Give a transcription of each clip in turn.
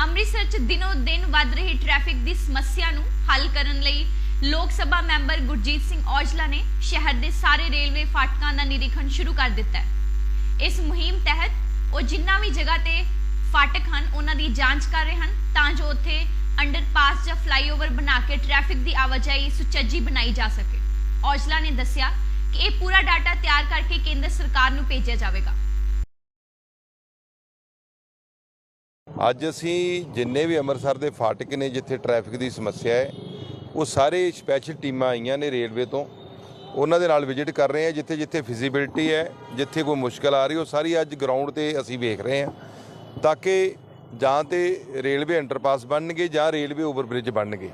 ਅੰਮ੍ਰਿਤਸਰ 'ਚ ਦਿਨੋ ਦਿਨ ਵੱਧ ਰਹੀ ਟ੍ਰੈਫਿਕ ਦੀ ਸਮੱਸਿਆ ਨੂੰ ਹੱਲ ਕਰਨ ਲਈ ਲੋਕ ਸਭਾ ਮੈਂਬਰ ਗੁਰਜੀਤ ਸਿੰਘ ਔਜਲਾ ਨੇ ਸ਼ਹਿਰ ਦੇ ਸਾਰੇ ਰੇਲਵੇ ਫਾਟਕਾਂ ਦਾ ਨਿਰੀਖਣ ਸ਼ੁਰੂ ਕਰ ਦਿੱਤਾ ਹੈ। ਇਸ ਮੁਹਿੰਮ ਤਹਿਤ ਉਹ ਜਿੰਨਾ ਵੀ ਜਗ੍ਹਾ ਤੇ ਫਾਟਕ ਹਨ, ਉਹਨਾਂ ਦੀ ਜਾਂਚ ਕਰ ਰਹੇ ਹਨ, ਤਾਂ ਜੋ ਉੱਥੇ ਅੰਡਰਪਾਸ ਜਾਂ ਫਲਾਈਓਵਰ ਬਣਾ ਕੇ ਟ੍ਰੈਫਿਕ ਦੀ ਆਵਾਜਾਈ ਸੁਚੱਜੀ ਬਣਾਈ ਜਾ ਸਕੇ। ਔਜਲਾ ਨੇ ਦੱਸਿਆ ਕਿ ਇਹ ਪੂਰਾ ਡਾਟਾ ਤਿਆਰ ਕਰਕੇ ਕੇਂਦਰ ਸਰਕਾਰ ਨੂੰ ਭੇਜਿਆ ਜਾਵੇਗਾ। ਅੱਜ ਅਸੀਂ ਜਿੰਨੇ ਵੀ ਅੰਮ੍ਰਿਤਸਰ ਦੇ ਫਾਟਕ ਨੇ ਜਿੱਥੇ ਟ੍ਰੈਫਿਕ ਦੀ ਸਮੱਸਿਆ ਹੈ, ਉਹ ਸਾਰੇ ਸਪੈਸ਼ਲ ਟੀਮਾਂ ਆਈਆਂ ਨੇ ਰੇਲਵੇ ਤੋਂ। ਉਹਨਾਂ ਦੇ ਨਾਲ ਵਿਜ਼ਿਟ ਕਰ ਰਹੇ ਹਾਂ, ਜਿੱਥੇ ਜਿੱਥੇ ਫਿਜ਼ੀਬਿਲਟੀ ਹੈ, ਜਿੱਥੇ ਕੋਈ ਮੁਸ਼ਕਲ ਆ ਰਹੀ, ਉਹ ਸਾਰੀ ਅੱਜ ਗਰਾਊਂਡ ਤੇ ਅਸੀਂ ਵੇਖ ਰਹੇ ਹਾਂ। ਤਾਂ ਕਿ ਜਾਂ ਤੇ ਰੇਲਵੇ ਅੰਡਰਪਾਸ ਬਣਨਗੇ ਜਾਂ ਰੇਲਵੇ ਓਵਰਬ੍ਰਿਜ ਬਣਨਗੇ।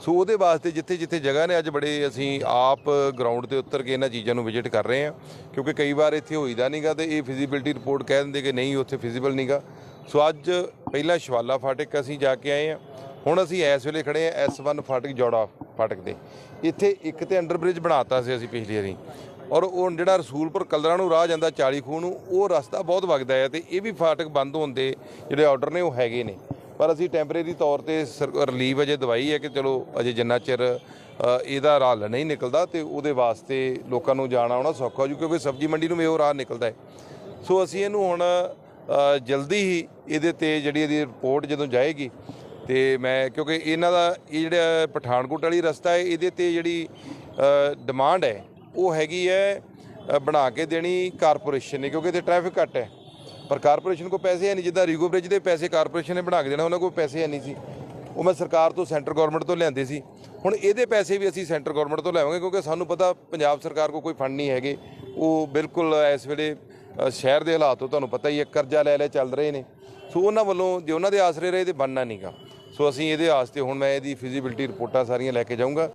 ਸੋ ਉਹਦੇ ਵਾਸਤੇ ਜਿੱਥੇ ਜਿੱਥੇ ਜਗ੍ਹਾ ਨੇ, ਅੱਜ ਬੜੇ ਅਸੀਂ ਆਪ ਗਰਾਊਂਡ ਤੇ ਉੱਤਰ ਕੇ ਇਹਨਾਂ ਚੀਜ਼ਾਂ ਨੂੰ ਵਿਜ਼ਿਟ ਕਰ ਰਹੇ ਹਾਂ। ਕਿਉਂਕਿ ਕਈ ਵਾਰ ਇੱਥੇ ਹੋਈਦਾ ਨਹੀਂਗਾ ਤੇ ਇਹ ਫਿਜ਼ੀਬਿਲਟੀ ਰਿਪੋਰਟ ਕਹਿ ਦਿੰਦੇ ਕਿ ਨਹੀਂ, ਉੱਥੇ ਫਿਜ਼ੀਬਲ ਨਹੀਂਗਾ ਸੋ ਅੱਜ ਪਹਿਲਾ ਸ਼ਵਾਲਾ ਫਾਟਕ ਅਸੀਂ ਜਾ ਕੇ ਆਏ ਹਾਂ। ਹੁਣ ਅਸੀਂ ਇਸ ਵੇਲੇ ਖੜੇ ਹਾਂ S1 ਫਾਟਕ ਜੋੜਾ ਫਾਟਕ ਦੇ। ਇੱਥੇ ਇੱਕ ਤੇ ਅੰਡਰਬ੍ਰਿਜ ਬਣਾਤਾ ਸੀ ਅਸੀਂ ਪਿਛਲੀ ਵਾਰੀ। ਔਰ ਉਹ ਜਿਹੜਾ ਰਸੂਲਪੁਰ ਕਲਰਾਂ ਨੂੰ ਰਾਹ ਜਾਂਦਾ 40 ਖੂਹ ਨੂੰ, ਉਹ ਰਸਤਾ ਬਹੁਤ ਵਗਦਾ ਹੈ ਤੇ ਇਹ ਵੀ ਫਾਟਕ ਬੰਦ ਹੋਣ ਦੇ ਜਿਹੜੇ ਆਰਡਰ ਨੇ ਉਹ ਹੈਗੇ ਨੇ। ਪਰ ਅਸੀਂ ਟੈਂਪਰੇਰੀ ਤੌਰ ਤੇ ਰਿਲੀਵ ਅਜੇ ਦਵਾਈ ਹੈ ਕਿ ਚਲੋ ਅਜੇ ਜਿੰਨਾ ਚਿਰ ਇਹਦਾ ਰਾਹ ਨਹੀਂ ਨਿਕਲਦਾ ਤੇ ਉਹਦੇ ਵਾਸਤੇ ਲੋਕਾਂ ਨੂੰ ਜਾਣਾ ਆਉਣਾ ਸੌਖਾ ਹੋ ਜੂ ਕਿਉਂਕਿ ਸਬਜ਼ੀ ਮੰਡੀ ਨੂੰ ਵੀ ਉਹ ਰਾਹ ਨਿਕਲਦਾ ਹੈ। ਸੋ ਅਸੀਂ ਇਹਨੂੰ ਹੁਣ ਜਲਦੀ ਹੀ ਇਹਦੇ ਤੇ ਜਿਹੜੀ ਇਹਦੀ ਰਿਪੋਰਟ ਜਦੋਂ ਜਾਏਗੀ, ਤੇ ਮੈਂ ਕਿਉਂਕਿ ਇਹਨਾਂ ਦਾ, ਇਹ ਜਿਹੜਾ ਪਠਾਨਕੋਟ ਵਾਲੀ ਰਸਤਾ ਹੈ, ਇਹਦੇ ਤੇ ਜਿਹੜੀ ਡਿਮਾਂਡ ਹੈ, ਉਹ ਹੈਗੀ ਹੈ ਬਣਾ ਕੇ ਦੇਣੀ ਕਾਰਪੋਰੇਸ਼ਨ ਨੇ, ਕਿਉਂਕਿ ਇੱਥੇ ਟ੍ਰੈਫਿਕ ਘੱਟ ਹੈ। ਪਰ ਕਾਰਪੋਰੇਸ਼ਨ ਕੋਲ ਪੈਸੇ ਹੈ ਨਹੀਂ, ਜਿੱਦਾਂ ਰੀਗੋ ਬ੍ਰਿਜ ਦੇ ਪੈਸੇ ਕਾਰਪੋਰੇਸ਼ਨ ਨੇ ਬਣਾ ਕੇ ਦੇਣਾ, ਉਹਨਾਂ ਕੋਲ ਪੈਸੇ ਹੈ ਨਹੀਂ ਸੀ। ਉਹ ਮੈਂ ਸਰਕਾਰ ਤੋਂ ਸੈਂਟਰ ਗਵਰਨਮੈਂਟ ਤੋਂ ਲਿਆਂਦੇ ਸੀ। ਹੁਣ ਇਹਦੇ ਪੈਸੇ ਵੀ ਅਸੀਂ ਸੈਂਟਰ ਗਵਰਨਮੈਂਟ ਤੋਂ ਲਿਆਵਾਂਗੇ, ਕਿਉਂਕਿ ਸਾਨੂੰ ਪਤਾ ਪੰਜਾਬ ਸਰਕਾਰ ਕੋਲ ਕੋਈ ਫੰਡ ਨਹੀਂ ਹੈਗੇ। ਉਹ ਬਿਲਕੁਲ ਇਸ ਵੇਲੇ ਸ਼ਹਿਰ ਦੇ ਹਾਲਾਤ ਤੋਂ ਤੁਹਾਨੂੰ ਪਤਾ ਹੀ ਹੈ, ਕਰਜ਼ਾ ਲੈ ਲੈ ਚੱਲ ਰਹੇ ਨੇ। ਸੋ ਉਹਨਾਂ ਵੱਲੋਂ ਜੇ ਉਹਨਾਂ ਦੇ ਆਸਰੇ ਰਹੇ ਤੇ ਬਣਨਾ ਨਹੀਂਗਾ ਸੋ ਅਸੀਂ ਇਹਦੇ ਆਸਤੇ ਹੁਣ ਮੈਂ ਇਹਦੀ ਫਿਜ਼ੀਬਿਲਟੀ ਰਿਪੋਰਟਾਂ ਸਾਰੀਆਂ ਲੈ ਕੇ ਜਾਊਂਗਾ।